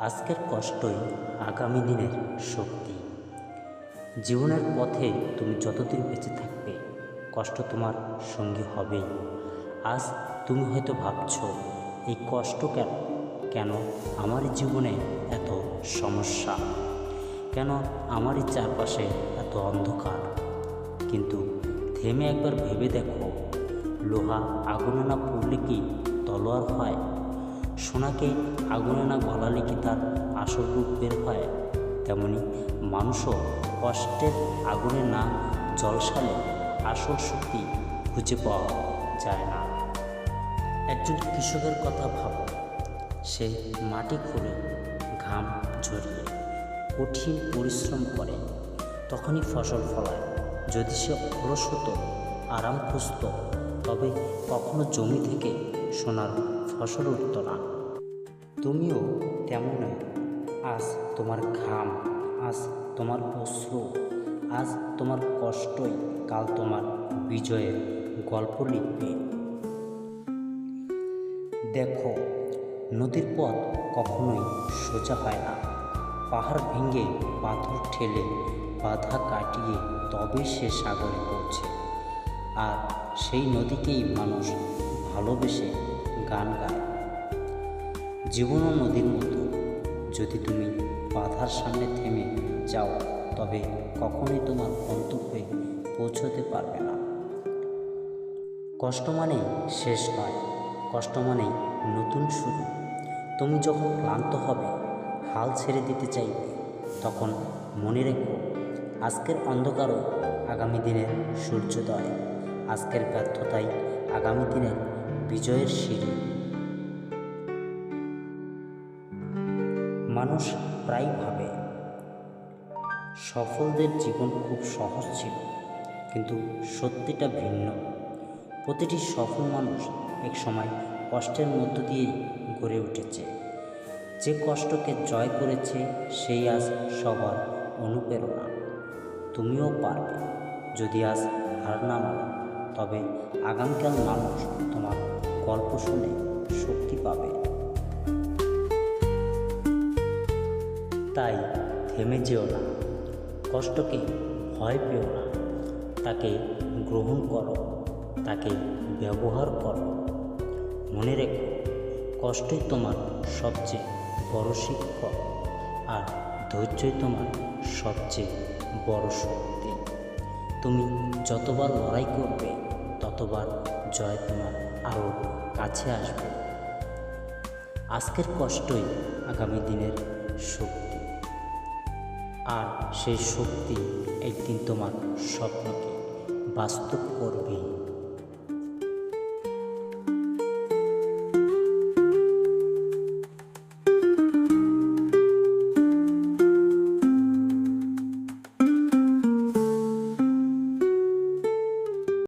আজকের কষ্টই আগামী দিনের শক্তি। জীবনের পথে তুমি যতদিন বেঁচে থাকবে, কষ্ট তোমার সঙ্গী হবেই। আজ তুমি হয়তো ভাবছ, এই কষ্ট কেন কেন আমার জীবনে এত সমস্যা? কেন আমারই চারপাশে এত অন্ধকার? কিন্তু থেমে একবার ভেবে দেখো, লোহা আগুনে না পড়লে কি তলোয়ার হয়? সোনাকে আগুনে না গলালে কি তার আসল রূপ বের হয়? তেমনি মানুষও কষ্টের আগুনে না জলসালে আসল শক্তি খুঁজে পাওয়া যায় না। একজন কৃষকের কথা ভাবো। সে মাটি খুঁড়ে, ঘাম ঝরিয়ে, কঠিন পরিশ্রম করে, তখনই ফসল ফলায়। যদি সে অলস হতো, আরাম খুঁজত, তবে কখনো জমি থেকে সোনার ফসল উঠত না তুমিও তেমন আজ তোমার ঘাম, আজ তোমার অশ্রু, আজ তোমার কষ্টই, কাল তোমার বিজয়ের গল্প লিখবে। দেখো, নদীর পথ কখনোই সোজা হয় না। পাহাড় ভেঙে পাথর ঠেলে বাধা কাটিয়ে তবে সে সাগরে পৌঁছে। আর সেই নদীকেই মানুষ ভালোবেসে গান গায় জীবনও নদীর মতো, যদি তুমি বাধার সামনে থেমে যাও, তবে কখনোই তোমার গন্তব্যে পৌঁছতে পারবে না। কষ্ট মানেই শেষ নয়, কষ্ট মানেই নতুন শুরু। তুমি যখন ক্লান্ত হবে, হাল ছেড়ে দিতে চাইবে, তখন মনে রেখো, আজকের অন্ধকারও আগামী দিনের সূর্যোদয়। আজকের ব্যর্থতাই আগামী দিনের বিজয়ের সিঁড়ি। মানুষ প্রায় ভাবে, সফলদের জীবন খুব সহজ ছিল, কিন্তু সত্যিটা ভিন্ন। প্রতিটি সফল মানুষ এক সময় কষ্টের মধ্য দিয়েই গড়ে উঠেছে। যে কষ্টকে জয় করেছে, সেই আজ সবার অনুপ্রেরণা। তুমিও পারবে, যদি আজ হার না মানো, তবে আগামীকাল মানুষ তোমার গল্প শুনে শক্তি পাবে। তাই থেমে যেও না। কষ্টকে ভয় পেও না। তাকে গ্রহণ করো, তাকে ব্যবহার করো। মনে রেখো, কষ্টই তোমার সবচেয়ে বড় শিক্ষক আর ধৈর্যই তোমার সবচেয়ে বড় শক্তি। তুমি যতবার লড়াই করবে ততবার জয় তোমার আরও কাছে আসবে। আজকের কষ্টই আগামী দিনের শক্তি। আর সেই শক্তি একদিন তোমার স্বপ্নকে বাস্তব করবেই।